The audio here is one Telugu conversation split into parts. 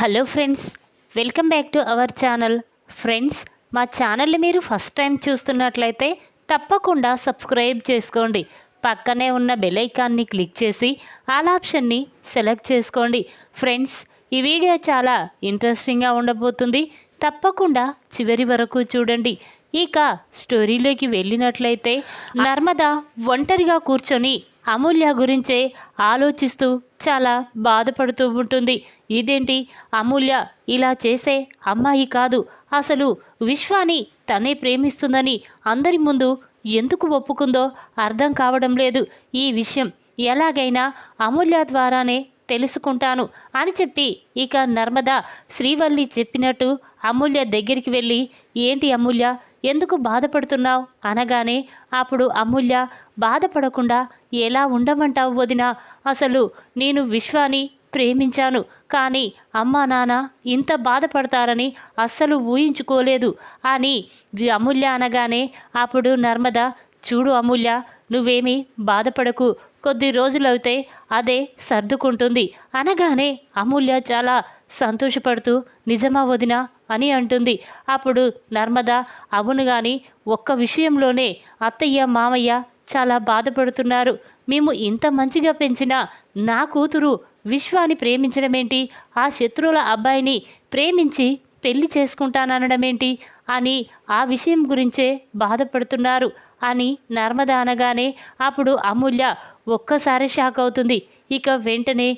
Hello friends welcome back to our channel. Friends మా ఛానల్ని మీరు ఫస్ట్ టైం చూస్తున్నట్లయితే తప్పకుండా సబ్స్క్రైబ్ చేసుకోండి. పక్కనే ఉన్న బెల్ ఐకాన్ని క్లిక్ చేసి ఆల్ ఆప్షన్ని సెలెక్ట్ చేసుకోండి. ఫ్రెండ్స్ ఈ వీడియో చాలా ఇంట్రెస్టింగ్గా ఉండబోతుంది. తప్పకుండా చివరి వరకు చూడండి. ఇక స్టోరీలోకి వెళ్ళినట్లయితే నర్మద ఒంటరిగా కూర్చొని అమూల్య గురించే ఆలోచిస్తూ చాలా బాధపడుతూ ఉంటుంది. ఇదేంటి? అమూల్య ఇలా చేసే అమ్మాయి కాదు. అసలు విశ్వాని తనే ప్రేమిస్తుందని అందరి ముందు ఎందుకు ఒప్పుకుందో అర్థం కావడం లేదు. ఈ విషయం ఎలాగైనా అమూల్య ద్వారానే తెలుసుకుంటాను అని చెప్పి ఇక నర్మద శ్రీవల్లి చెప్పినట్టు అమూల్య దగ్గరికి వెళ్ళి ఏంటి అమూల్య ఎందుకు బాధపడుతున్నావు? అనగానే అప్పుడు అమూల్య బాధపడకుండా ఎలా ఉండమంటావు వదిన? అసలు నేను విశ్వాని ప్రేమించాను. కానీ అమ్మా నాన్న ఇంత బాధపడతారని అస్సలు ఊహించుకోలేదు అని అమూల్య అనగానే అప్పుడు నర్మద చూడు అమూల్య నువ్వేమీ బాధపడకు. కొద్ది రోజులైతే అదే సర్దుకుంటుంది అనగానే అమూల్య చాలా సంతోషపడుతూ నిజమా వదిన? అని అంటుంది. అప్పుడు నర్మద అవును గాని ఒక్క విషయంలోనే అత్తయ్య మామయ్య చాలా బాధపడుతున్నారు. మేము ఇంత మంచిగా పెంచిన నా కూతురు విశ్వాన్ని ప్రేమించడమేంటి? ఆ శత్రువుల అబ్బాయిని ప్రేమించి పెళ్ళి చేసుకుంటాననడమేంటి? అని ఆ విషయం గురించే బాధపడుతున్నారు అని నర్మద అనగానే అప్పుడు అమూల్య ఒక్కసారి షాక్ అవుతుంది. ఇక వెంటనే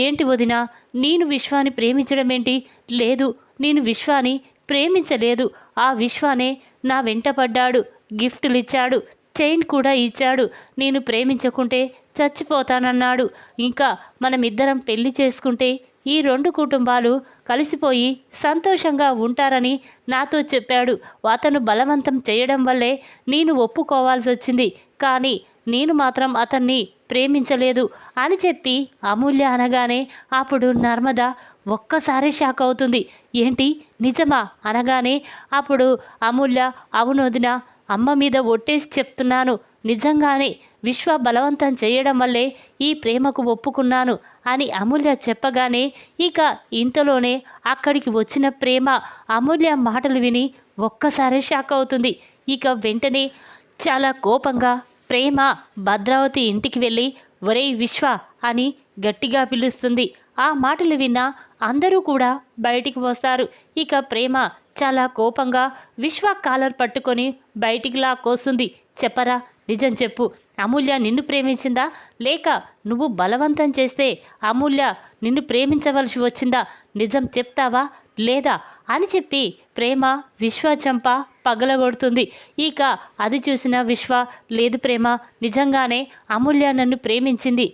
ఏంటి వదిన నేను విశ్వాన్ని ప్రేమించడమేంటి? లేదు నేను విశ్వాని ప్రేమించలేదు. ఆ విశ్వానే నా వెంటపడ్డాడు. పడ్డాడు ఇచ్చాడు చైన్ కూడా ఇచ్చాడు. నేను ప్రేమించకుంటే చచ్చిపోతానన్నాడు. ఇంకా మనమిద్దరం పెళ్ళి చేసుకుంటే ఈ రెండు కుటుంబాలు కలిసిపోయి సంతోషంగా ఉంటారని నాతో చెప్పాడు. అతను బలవంతం చేయడం వల్లే నేను ఒప్పుకోవాల్సి వచ్చింది కానీ నేను మాత్రం అతన్ని ప్రేమించలేదు అని చెప్పి అమూల్య అనగానే అప్పుడు నర్మద ఒక్కసారి షాక్ అవుతుంది. ఏంటి? నిజమా? అనగానే అప్పుడు అమూల్య అవునొదిన అమ్మ మీద ఒట్టేసి చెప్తున్నాను. నిజంగానే విశ్వ బలవంతం చేయడం వల్లే ఈ ప్రేమకు ఒప్పుకున్నాను అని అమూల్య చెప్పగానే ఇక ఇంతలోనే అక్కడికి వచ్చిన ప్రేమ అమూల్య మాటలు విని ఒక్కసారి షాక్ అవుతుంది. ఇక వెంటనే చాలా కోపంగా ప్రేమ భద్రావతి ఇంటికి వెళ్ళి ఒరేయ్ విశ్వ అని గట్టిగా పిలుస్తుంది. ఆ మాటలు విన్న అందరూ కూడా బయటికి వస్తారు. ఇక ప్రేమ చాలా కోపంగా విశ్వ కాలర్ పట్టుకొని బయటికి కోస్తుంది. చెప్పరా నిజం చెప్పు. అమూల్య నిన్ను ప్రేమించిందా? లేక నువ్వు బలవంతం చేస్తే అమూల్య నిన్ను ప్రేమించవలసి వచ్చిందా? నిజం చెప్తావా? లేదా అని చెప్పి ప్రేమ విశ్వ చంప పగలగొడుతుంది. ఇక అది చూసిన విశ్వ లేదు ప్రేమ నిజంగానే అమూల్య నన్ను ప్రేమించింది.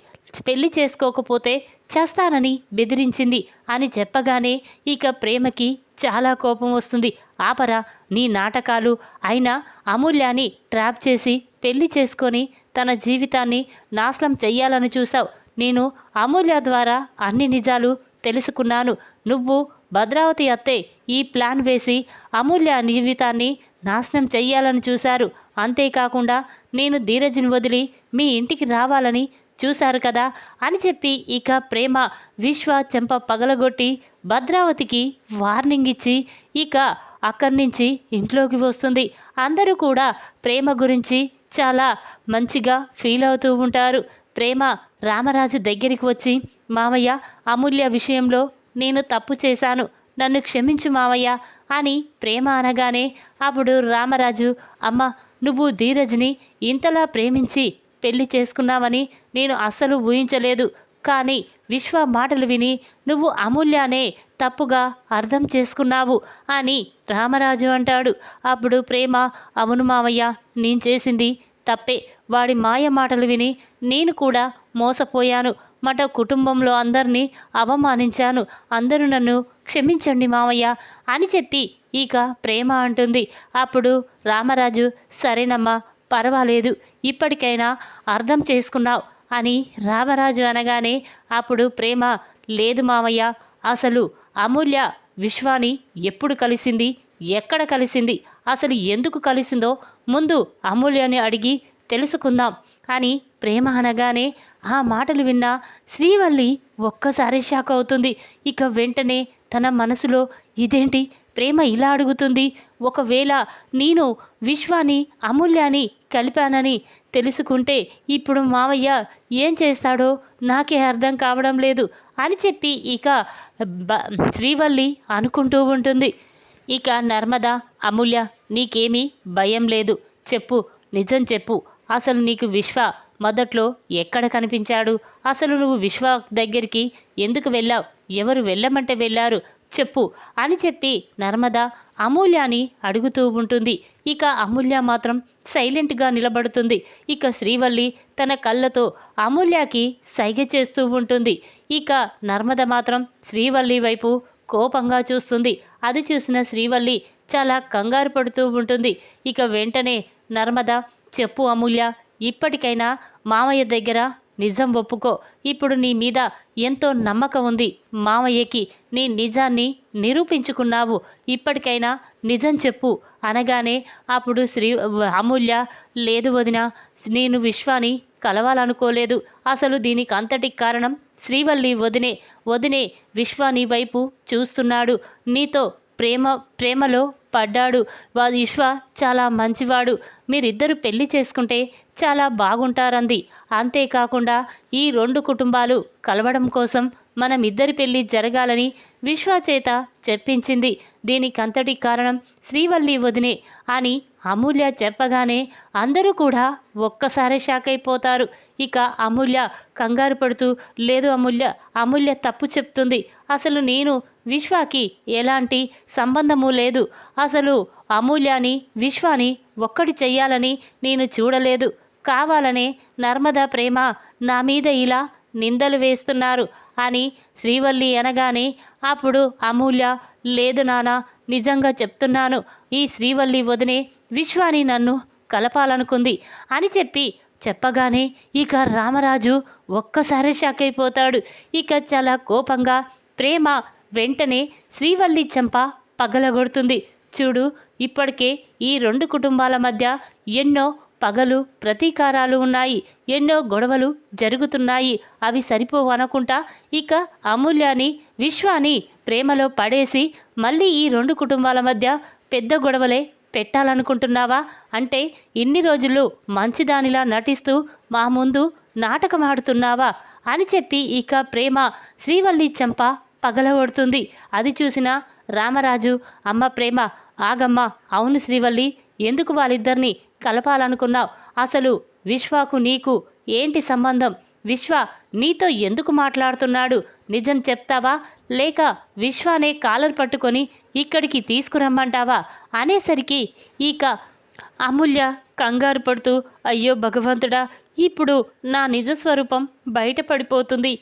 పెళ్ళి చేసుకోకపోతే చేస్తానని బెదిరించింది అని చెప్పగానే ఇక ప్రేమకి చాలా కోపం వస్తుంది. ఆపరా నీ నాటకాలు. అయినా అమూల్యాన్ని ట్రాప్ చేసి పెళ్ళి చేసుకొని తన జీవితాన్ని నాశనం చెయ్యాలని చూసావు నేను అమూల్య ద్వారా అన్ని నిజాలు తెలుసుకున్నాను. నువ్వు భద్రావతి అత్తే ఈ ప్లాన్ వేసి అమూల్య జీవితాన్ని నాశనం చెయ్యాలని చూశారు. అంతేకాకుండా నేను ధీరజ్ని వదిలి మీ ఇంటికి రావాలని చూశారు కదా అని చెప్పి ఇక ప్రేమ విశ్వ చెంప పగలగొట్టి భద్రావతికి వార్నింగ్ ఇచ్చి ఇక అక్కడి నుంచి ఇంట్లోకి వస్తుంది. అందరూ కూడా ప్రేమ గురించి చాలా మంచిగా ఫీల్ అవుతూ ఉంటారు. ప్రేమ రామరాజు దగ్గరికి వచ్చి మామయ్య అమూల్య విషయంలో నేను తప్పు చేశాను. నన్ను క్షమించు మావయ్య అని ప్రేమ అనగానే అప్పుడు రామరాజు అమ్మ నువ్వు ధీరజ్ని ఇంతలా ప్రేమించి పెళ్ళి చేసుకున్నావని నేను అస్సలు ఊహించలేదు. కానీ విశ్వ మాటలు విని నువ్వు అమూల్యానే తప్పుగా అర్థం చేసుకున్నావు అని రామరాజు అంటాడు. అప్పుడు ప్రేమ అవును మావయ్య నేను చేసింది తప్పే. వాడి మాయ మాటలు విని నేను కూడా మోసపోయాను. మట కుటుంబంలో అందరినీ అవమానించాను. అందరూ నన్ను క్షమించండి మావయ్య అని చెప్పి ఇక ప్రేమ అంటుంది. అప్పుడు రామరాజు సరేనమ్మా పర్వాలేదు ఇప్పటికైనా అర్థం చేసుకున్నావు అని రామరాజు అనగానే అప్పుడు ప్రేమ లేదు మామయ్య అసలు అమూల్య విశ్వాని ఎప్పుడు కలిసింది? ఎక్కడ కలిసింది? అసలు ఎందుకు కలిసిందో ముందు అమూల్యని అడిగి తెలుసుకుందాం. అని ప్రేమ అనగానే ఆ మాటలు విన్న శ్రీవల్లి ఒక్కసారి షాక్ అవుతుంది. ఇక వెంటనే తన మనసులో ఇదేంటి? ప్రేమ ఇలా అడుగుతుంది. ఒకవేళ నేను విశ్వాని అమూల్యాని కలిపానని తెలుసుకుంటే ఇప్పుడు మావయ్య ఏం చేస్తాడో నాకే అర్థం కావడం లేదు అని చెప్పి ఇక బ శ్రీవల్లి అనుకుంటూ ఉంటుంది. ఇక నర్మద అమూల్య నీకేమీ భయం లేదు. చెప్పు నిజం చెప్పు. అసలు నీకు విశ్వ మొదట్లో ఎక్కడ కనిపించాడు? అసలు నువ్వు విశ్వ దగ్గరికి ఎందుకు వెళ్ళావు? ఎవరు వెళ్ళమంటే వెళ్ళారు? చెప్పు అని చెప్పి నర్మద అమూల్యాని అడుగుతూ ఉంటుంది. ఇక అమూల్య మాత్రం సైలెంట్గా నిలబడుతుంది. ఇక శ్రీవల్లి తన కళ్ళతో అమూల్యకి సైగ చేస్తూ ఉంటుంది. ఇక నర్మద మాత్రం శ్రీవల్లి వైపు కోపంగా చూస్తుంది. అది చూసిన శ్రీవల్లి చాలా కంగారు పడుతూ ఉంటుంది. ఇక వెంటనే నర్మద చెప్పు అమూల్య ఇప్పటికైనా మామయ్య దగ్గర నిజం ఒప్పుకో. ఇప్పుడు నీ మీద ఎంతో నమ్మకం ఉంది. మామయ్యకి నీ నిజాన్ని నిరూపించుకున్నావు. ఇప్పటికైనా నిజం చెప్పు అనగానే అప్పుడు శ్రీ అమూల్య లేదు వదిన నేను విశ్వాని కలవాలనుకోలేదు. అసలు దీనికి అంతటి కారణం శ్రీవల్లి వదినే వదినే విశ్వాని వైపు చూస్తున్నాడు. నీతో ప్రేమ ప్రేమలో పడ్డాడు. వా విశ్వ చాలా మంచివాడు. మీరిద్దరు పెళ్ళి చేసుకుంటే చాలా బాగుంటారంది. అంతేకాకుండా ఈ రెండు కుటుంబాలు కలవడం కోసం మనం ఇద్దరి పెళ్ళి జరగాలని విశ్వ చేత చెప్పించింది. దీనికంతటి కారణం శ్రీవల్లి వదినే అని అమూల్య చెప్పగానే అందరూ కూడా ఒక్కసారి షాక్ అయిపోతారు. ఇక అమూల్య కంగారు పడుతూ లేదు అమూల్య అమూల్య తప్పు చెప్తుంది. అసలు నేను విశ్వాకి ఎలాంటి సంబంధము లేదు. అసలు అమూల్యాని విశ్వాని ఒక్కటి చెయ్యాలని నేను చూడలేదు. కావాలనే నర్మదా ప్రేమ నా మీద ఇలా నిందలు వేస్తున్నారు. అని శ్రీవల్లి అనగానే అప్పుడు అమూల్య లేదు నాన్న నిజంగా చెప్తున్నాను. ఈ శ్రీవల్లి వదినే విశ్వాని నన్ను కలపాలనుకుంది అని చెప్పి చెప్పగానే ఇక రామరాజు ఒక్కసారి షాక్ అయిపోతాడు. ఇక చాలా కోపంగా ప్రేమ వెంటనే శ్రీవల్లి చెంప పగలగొడుతుంది. చూడు ఇప్పటికే ఈ రెండు కుటుంబాల మధ్య ఎన్నో పగలు ప్రతీకారాలు ఉన్నాయి. ఎన్నో గొడవలు జరుగుతున్నాయి. అవి సరిపోవనుకుంటా ఇక అమూల్యాని విశ్వాని ప్రేమలో పడేసి మళ్ళీ ఈ రెండు కుటుంబాల మధ్య పెద్ద గొడవలే పెట్టాలనుకుంటున్నావా? అంటే ఇన్ని రోజులు మంచిదానిలా నటిస్తూ మా ముందు నాటకం ఆడుతున్నావా అని చెప్పి ఇక ప్రేమ శ్రీవల్లి చెంప పగలగొడుతుంది. అది చూసిన రామరాజు అమ్మ ప్రేమ ఆగమ్మ అవును శ్రీవల్లి ఎందుకు వాళ్ళిద్దరిని కలపాలనుకున్నావు. అసలు విశ్వాకు నీకు ఏంటి సంబంధం? విశ్వ నీతో ఎందుకు మాట్లాడుతున్నాడు? నిజం చెప్తావా? లేక విశ్వానే కాలర్ పట్టుకొని ఇక్కడికి తీసుకురమ్మంటావా? అనేసరికి ఇక అమూల్య కంగారు పడుతూ అయ్యో భగవంతుడా ఇప్పుడు నా నిజస్వరూపం బయటపడిపోతుంది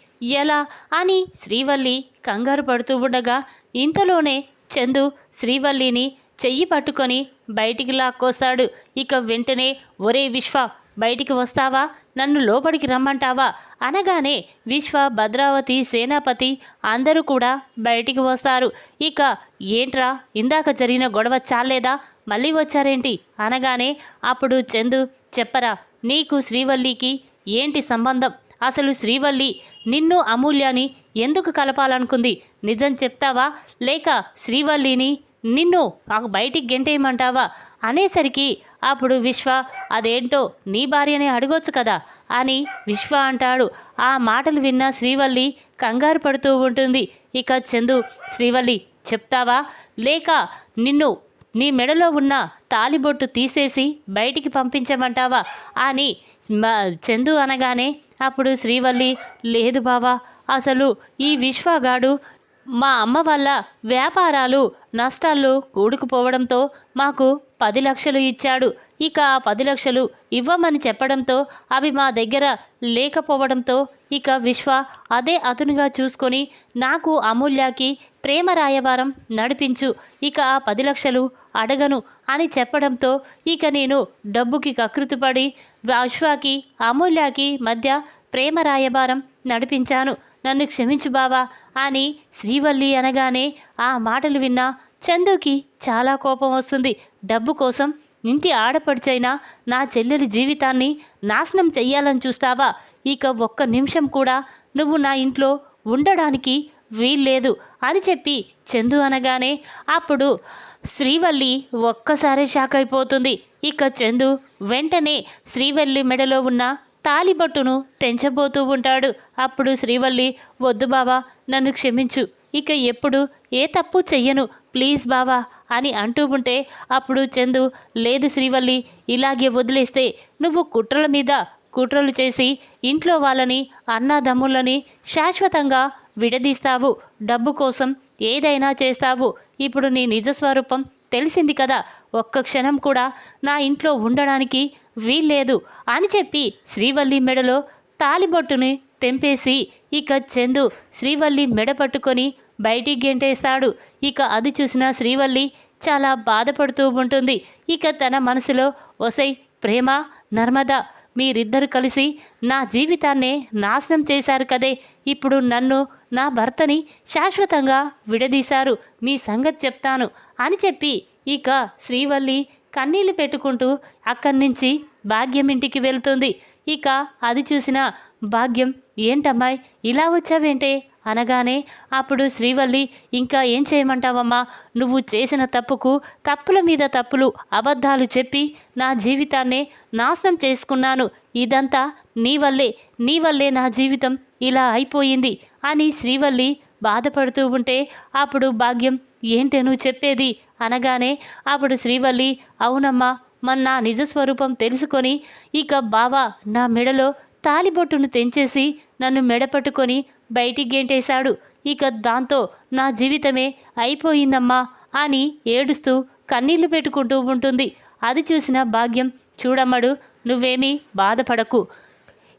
ఎలా? అని శ్రీవల్లి కంగారు పడుతూ ఉండగా ఇంతలోనే చందు శ్రీవల్లిని చెయ్యి పట్టుకొని బయటికి లాక్కోశాడు ఇక వెంటనే ఒరే విశ్వ బయటికి వస్తావా? నన్ను లోపలికి రమ్మంటావా? అనగానే విశ్వ భద్రావతి సేనాపతి అందరూ కూడా బయటికి వస్తారు. ఇక ఏంట్రా ఇందాక జరిగిన గొడవ చాలేదా మళ్ళీ వచ్చారేంటి? అనగానే అప్పుడు చందు చెప్పరా నీకు శ్రీవల్లికి ఏంటి సంబంధం? అసలు శ్రీవల్లి నిన్ను అమూల్యాని ఎందుకు కలపాలనుకుంది? నిజం చెప్తావా? లేక శ్రీవల్లిని నిన్ను నాకు బయటికి గెంటేయమంటావా? అనేసరికి అప్పుడు విశ్వ అదేంటో నీ భార్యనే అడగొచ్చు కదా అని విశ్వ అంటాడు. ఆ మాటలు విన్న శ్రీవల్లి కంగారు పడుతూ ఉంటుంది. ఇక చందు శ్రీవల్లి చెప్తావా? లేక నిన్ను నీ మెడలో ఉన్న తాలిబొట్టు తీసేసి బయటికి పంపించమంటావా? అని చందు అనగానే అప్పుడు శ్రీవల్లి లేదు బావా అసలు ఈ విశ్వగాడు మా అమ్మ వల్ల వ్యాపారాలు నష్టాలు కూడుకుపోవడంతో మాకు పది లక్షలు ఇచ్చాడు. ఇక ఆ పది లక్షలు ఇవ్వమని చెప్పడంతో అవి మా దగ్గర లేకపోవడంతో ఇక విశ్వ అదే అతనుగా చూసుకొని నాకు అమూల్యకి ప్రేమ రాయబారం నడిపించు. ఇక ఆ పది లక్షలు అడగను అని చెప్పడంతో ఇక నేను డబ్బుకి కకృతిపడి విశ్వకి అమూల్యకి మధ్య ప్రేమ రాయబారం నడిపించాను. నన్ను క్షమించు బావా అని శ్రీవల్లి అనగానే ఆ మాటలు విన్న చందుకి చాలా కోపం వస్తుంది. డబ్బు కోసం ఇంటి ఆడపడిచైనా నా చెల్లెలి జీవితాన్ని నాశనం చెయ్యాలని చూస్తావా? ఇక ఒక్క నిమిషం కూడా నువ్వు నా ఇంట్లో ఉండడానికి వీల్లేదు అని చెప్పి చందు అనగానే అప్పుడు శ్రీవల్లి ఒక్కసారి షాక్ అయిపోతుంది. ఇక చందు వెంటనే శ్రీవల్లి మెడలో ఉన్న తాలిబొట్టును తెంచబోతూ ఉంటాడు. అప్పుడు శ్రీవల్లి వద్దు బావా నన్ను క్షమించు. ఇక ఎప్పుడు ఏ తప్పు చెయ్యను. ప్లీజ్ బావా అని అంటూ ఉంటే అప్పుడు చందు లేదు శ్రీవల్లి ఇలాగే వదిలేస్తే నువ్వు కుట్రల మీద కుట్రలు చేసి ఇంట్లో వాళ్ళని అన్నాదమ్ములని శాశ్వతంగా విడదీస్తావు. డబ్బు కోసం ఏదైనా చేస్తావు. ఇప్పుడు నీ నిజ స్వరూపం తెలిసింది కదా. ఒక్క క్షణం కూడా నా ఇంట్లో ఉండడానికి వీల్లేదు అని చెప్పి శ్రీవల్లి మెడలో తాలిబొట్టుని తెంపేసి ఇక చందు శ్రీవల్లి మెడ పట్టుకొని బయటికి గెంటేస్తాడు. ఇక అది చూసిన శ్రీవల్లి చాలా బాధపడుతూ ఉంటుంది. ఇక తన మనసులో ఒసై ప్రేమ నర్మద మీరిద్దరు కలిసి నా జీవితాన్నే నాశనం చేశారు కదే. ఇప్పుడు నన్ను నా భర్తని శాశ్వతంగా విడదీశారు. మీ సంగతి చెప్తాను అని చెప్పి ఇక శ్రీవల్లి కన్నీళ్ళు పెట్టుకుంటూ అక్కడి నుంచి భాగ్యం ఇంటికి వెళ్తుంది. ఇక అది చూసిన భాగ్యం ఏంటమ్మాయి ఇలా వచ్చావేంటే? అనగానే అప్పుడు శ్రీవల్లి ఇంకా ఏం చేయమంటావమ్మా? నువ్వు చేసిన తప్పుకు తప్పుల మీద తప్పులు అబద్ధాలు చెప్పి నా జీవితాన్నే నాశనం చేసుకున్నాను. ఇదంతా నీ వల్లే నీ వల్లే నా జీవితం ఇలా అయిపోయింది అని శ్రీవల్లి బాధపడుతూ ఉంటే అప్పుడు భాగ్యం ఏంటే నువ్వు చెప్పేది? అనగానే అప్పుడు శ్రీవల్లి అవునమ్మా మన నా నిజ స్వరూపం తెలుసుకొని ఇక బావా నా మెడలో తాలిబొట్టును తెంచేసి నన్ను మెడ పట్టుకొని బయటికి గెంటేశాడు. ఇక దాంతో నా జీవితమే అయిపోయిందమ్మా అని ఏడుస్తూ కన్నీళ్ళు పెట్టుకుంటూ ఉంటుంది. అది చూసిన భాగ్యం చూడమ్మడు నువ్వేమీ బాధపడకు.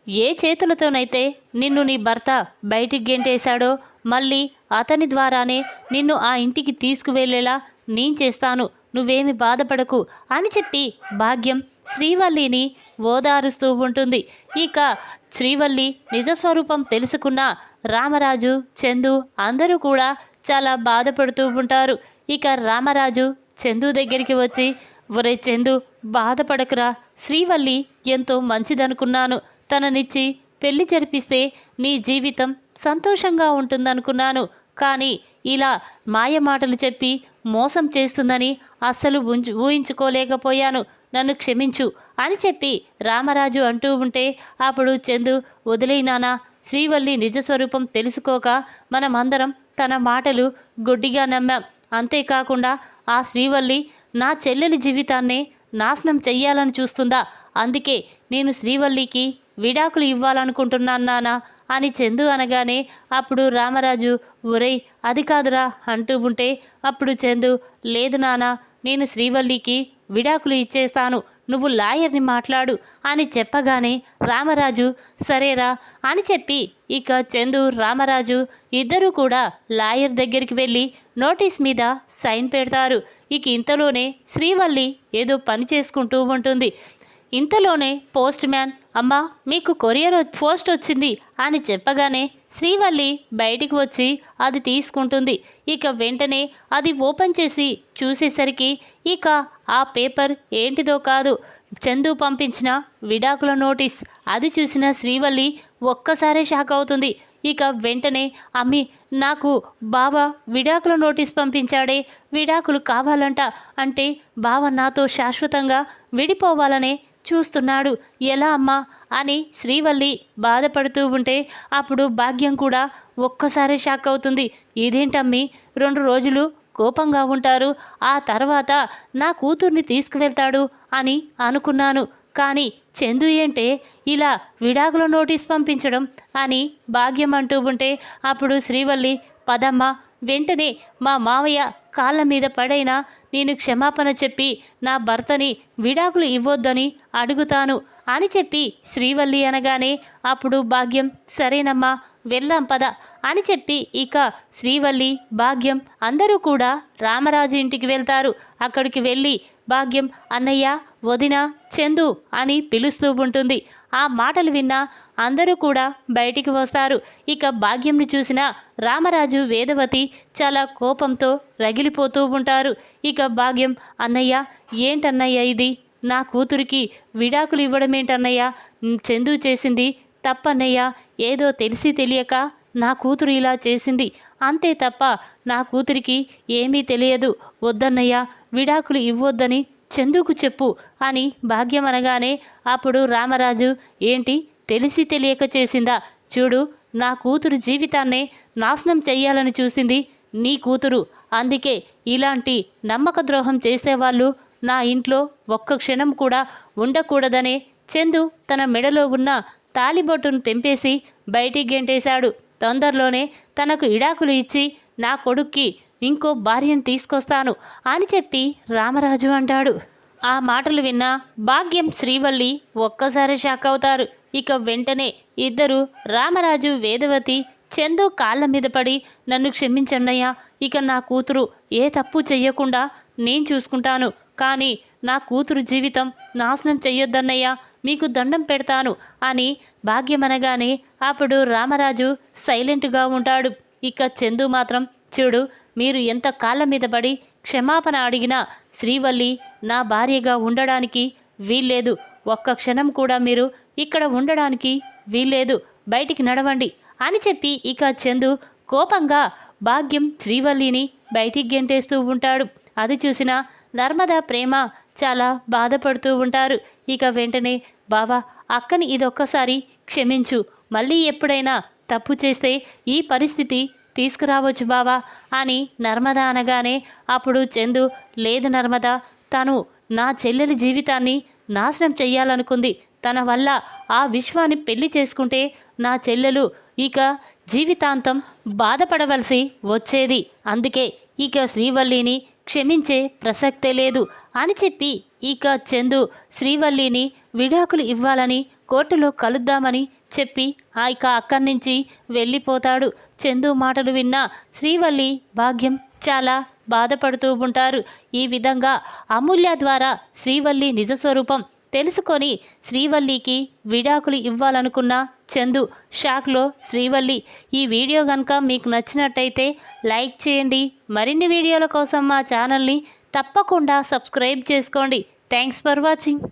ఏ చేతులతోనైతే నిన్ను నీ భర్త బయటికి గెంటేశాడో మళ్ళీ అతని ద్వారానే నిన్ను ఆ ఇంటికి తీసుకువెళ్ళేలా నేను చేస్తాను. నువ్వేమి బాధపడకు అని చెప్పి భాగ్యం శ్రీవల్లిని ఓదారుస్తూ ఉంటుంది. ఇక శ్రీవల్లి నిజస్వరూపం తెలుసుకున్న రామరాజు చందు అందరూ కూడా చాలా బాధపడుతూ ఉంటారు. ఇక రామరాజు చందు దగ్గరికి వచ్చి ఒరే చందు బాధపడకురా. శ్రీవల్లి ఎంతో మంచిదనుకున్నాను. తననిచ్చి పెళ్ళి జరిపిస్తే నీ జీవితం సంతోషంగా ఉంటుందనుకున్నాను. కానీ ఇలా మాయ మాటలు చెప్పి మోసం చేస్తుందని అస్సలు ఊహించుకోలేకపోయాను. నన్ను క్షమించు అని చెప్పి రామరాజు అంటూ ఉంటే అప్పుడు చందు వదిలేనానా శ్రీవల్లి నిజస్వరూపం తెలుసుకోక మనమందరం తన మాటలు గుడ్డిగా నమ్మాం. అంతేకాకుండా ఆ శ్రీవల్లి నా చెల్లెలి జీవితాన్ని నాశనం చెయ్యాలని చూస్తుందా? అందుకే నేను శ్రీవల్లికి విడాకులు ఇవ్వాలనుకుంటున్నాను నానా అని చందు అనగానే అప్పుడు రామరాజు ఒరేయ్ అది కాదురా అంటూ ఉంటే అప్పుడు చందు లేదు నానా నేను శ్రీవల్లికి విడాకులు ఇచ్చేస్తాను నువ్వు లాయర్ని మాట్లాడు అని చెప్పగానే రామరాజు సరేరా అని చెప్పి ఇక చందు రామరాజు ఇద్దరూ కూడా లాయర్ దగ్గరికి వెళ్ళి నోటీస్ మీద సైన్ పెడతారు. ఇక ఇంతలోనే శ్రీవల్లి ఏదో పని చేసుకుంటూ ఉంటుంది. ఇంతలోనే పోస్ట్ మ్యాన్ అమ్మా మీకు కొరియర్ పోస్ట్ వచ్చింది అని చెప్పగానే శ్రీవల్లి బయటికి వచ్చి అది తీసుకుంటుంది. ఇక వెంటనే అది ఓపెన్ చేసి చూసేసరికి ఇక ఆ పేపర్ ఏంటిదో కాదు. చందు పంపించిన విడాకుల నోటీస్. అది చూసిన శ్రీవల్లి ఒక్కసారే షాక్ అవుతుంది. ఇక వెంటనే అమ్మి నాకు బావ విడాకుల నోటీస్ పంపించాడే విడాకులు కావాలంట. అంటే బావ నాతో శాశ్వతంగా విడిపోవాలనే చూస్తున్నాడు. ఎలా అమ్మా? అని శ్రీవల్లి బాధపడుతూ ఉంటే అప్పుడు భాగ్యం కూడా ఒక్కసారి షాక్ అవుతుంది. ఇదేంటమ్మి? రెండు రోజులు కోపంగా ఉంటారు. ఆ తర్వాత నా కూతుర్ని తీసుకువెళ్తాడు అని అనుకున్నాను. కానీ చందు ఏంటే? ఇలా విడాకుల నోటీస్ పంపించడం అని భాగ్యం అంటూ ఉంటే అప్పుడు శ్రీవల్లి పదమ్మ వెంటనే మా మావయ్య కాళ్ళ మీద పడైనా నేను క్షమాపణ చెప్పి నా భర్తని విడాకులు ఇవ్వొద్దని అడుగుతాను అని చెప్పి శ్రీవల్లి అనగానే అప్పుడు భాగ్యం సరేనమ్మా వెళ్దాం పద అని చెప్పి ఇక శ్రీవల్లి భాగ్యం అందరూ కూడా రామరాజు ఇంటికి వెళ్తారు. అక్కడికి వెళ్ళి భాగ్యం అన్నయ్య వదిన చందు అని పిలుస్తూ ఉంటుంది. ఆ మాటలు విన్న అందరూ కూడా బయటికి వస్తారు. ఇక భాగ్యంని చూసిన రామరాజు వేదవతి చాలా కోపంతో రగిలిపోతూ ఉంటారు. ఇక భాగ్యం అన్నయ్య ఏంటన్నయ్య ఇది? నా కూతురికి విడాకులు ఇవ్వడమేంటన్నయ్య? చందు చేసింది తప్పన్నయ్య. ఏదో తెలిసి తెలియక నా కూతురు ఇలా చేసింది. అంతే తప్ప నా కూతురికి ఏమీ తెలియదు. వద్దన్నయ్య విడాకులు ఇవ్వొద్దని చందుకు చెప్పు అని భాగ్యం అనగానే అప్పుడు రామరాజు ఏంటి? తెలిసి తెలియక చేసిందా? చూడు నా కూతురు జీవితాన్నే నాశనం చెయ్యాలని చూసింది నీ కూతురు. అందుకే ఇలాంటి నమ్మక ద్రోహం చేసేవాళ్ళు నా ఇంట్లో ఒక్క క్షణం కూడా ఉండకూడదనే చందు తన మెడలో ఉన్న తాలిబొట్టును తెంపేసి బయటికి గెంటేశాడు. తొందరలోనే తనకు ఇడాకులు ఇచ్చి నా కొడుక్కి ఇంకో భార్యను తీసుకొస్తాను అని చెప్పి రామరాజు అంటాడు. ఆ మాటలు విన్న భాగ్యం శ్రీవల్లి ఒక్కసారి షాక్ అవుతారు. ఇక వెంటనే ఇద్దరు రామరాజు వేదవతి చందు కాళ్ళ మీద పడి నన్ను క్షమించండయ్యా ఇక నా కూతురు ఏ తప్పు చెయ్యకుండా నేను చూసుకుంటాను. కానీ నా కూతురు జీవితం నాశనం చెయ్యొద్దన్నయ్యా మీకు దండం పెడతాను అని భాగ్యమనగానే అప్పుడు రామరాజు సైలెంట్గా ఉంటాడు. ఇక చందు మాత్రం చూడు మీరు ఎంత కాళ్ళ మీద పడి క్షమాపణ అడిగినా శ్రీవల్లి నా భార్యగా ఉండడానికి వీల్లేదు. ఒక్క క్షణం కూడా మీరు ఇక్కడ ఉండడానికి వీల్లేదు. బయటికి నడవండి అని చెప్పి ఇక చందు కోపంగా భాగ్యం శ్రీవల్లిని బయటికి గెంటేస్తూ ఉంటాడు. అది చూసిన నర్మదా ప్రేమ చాలా బాధపడుతూ ఉంటారు. ఇక వెంటనే బావా అక్కని ఇదొక్కసారి క్షమించు. మళ్ళీ ఎప్పుడైనా తప్పు చేస్తే ఈ పరిస్థితి తీసుకురావచ్చు బావా అని నర్మద అనగానే అప్పుడు చందు లేదు నర్మద తను నా చెల్లెలి జీవితాన్ని నాశనం చెయ్యాలనుకుంది. తన వల్ల ఆ విశ్వాన్ని పెళ్ళి చేసుకుంటే నా చెల్లెలు ఇక జీవితాంతం బాధపడవలసి వచ్చేది. అందుకే ఇక శ్రీవల్లిని క్షమించే ప్రసక్తే లేదు అని చెప్పి ఇక చందు శ్రీవల్లిని విడాకులు ఇవ్వాలని కోర్టులో కలుద్దామని చెప్పి ఆ ఇక అక్కడి నుంచి వెళ్ళిపోతాడు. చందు మాటలు విన్న శ్రీవల్లి భాగ్యం చాలా బాధపడుతూ ఉంటారు. ఈ విధంగా అమూల్య ద్వారా శ్రీవల్లి నిజస్వరూపం తెలుసుకొని శ్రీవల్లికి విడాకులు ఇవ్వాలనుకున్న చందు షాక్లో శ్రీవల్లి ఈ వీడియో కనుక మీకు నచ్చినట్టయితే లైక్ చేయండి. మరిన్ని వీడియోల కోసం మా ఛానల్ని తప్పకుండా సబ్స్క్రైబ్ చేసుకోండి. Thanks for watching.